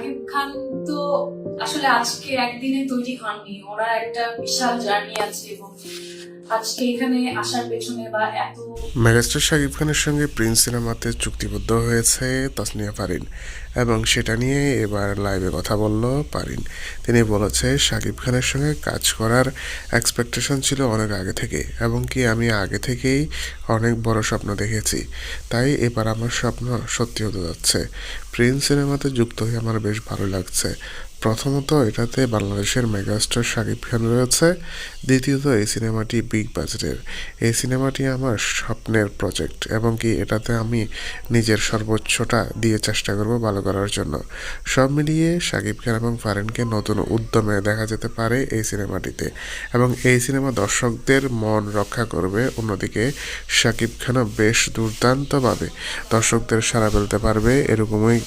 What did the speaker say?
শাকিব খান তো আসলে আজকে একদিনে তৈরি হননি। ওরা একটা বিশাল জার্নি আছে এবং মেগাস্টার শাকিব খানের সঙ্গে প্রিন্স সিনেমাতে চুক্তিবদ্ধ হয়েছে তসনিয়া পারিন এবং সেটা নিয়ে এবার লাইভে কথা বলল পারিন। তিনি বলেছে, শাকিব খানের সঙ্গে কাজ করার এক্সপেকটেশন ছিল অনেক আগে থেকে এবং কি আমি আগে থেকেই অনেক বড় স্বপ্ন দেখেছি। তাই এবার আমার স্বপ্ন সত্যি হতে যাচ্ছে। প্রিন্স সিনেমাতে যুক্ত হয়ে আমার বেশ ভালো লাগছে। প্রথমত এটাতে বাংলাদেশের মেগাস্টার শাকিব খান রয়েছে, দ্বিতীয়ত এই সিনেমাটি বিগ বাজেটের। এই সিনেমাটি আমার স্বপ্নের প্রজেক্ট এবং কি এটাতে আমি নিজের সর্বোচ্চটা দিয়ে চেষ্টা করব ভালো করার জন্য। সব মিলিয়ে শাকিব খান এবং ফারেনকে নতুন উদ্যমে দেখা যেতে পারে এই সিনেমাটিতে এবং এই সিনেমা দর্শকদের মন রক্ষা করবে। অন্যদিকে শাকিব খানও বেশ দুর্দান্তভাবে দর্শকদের সাড়া ফেলতে পারবে, এরকমই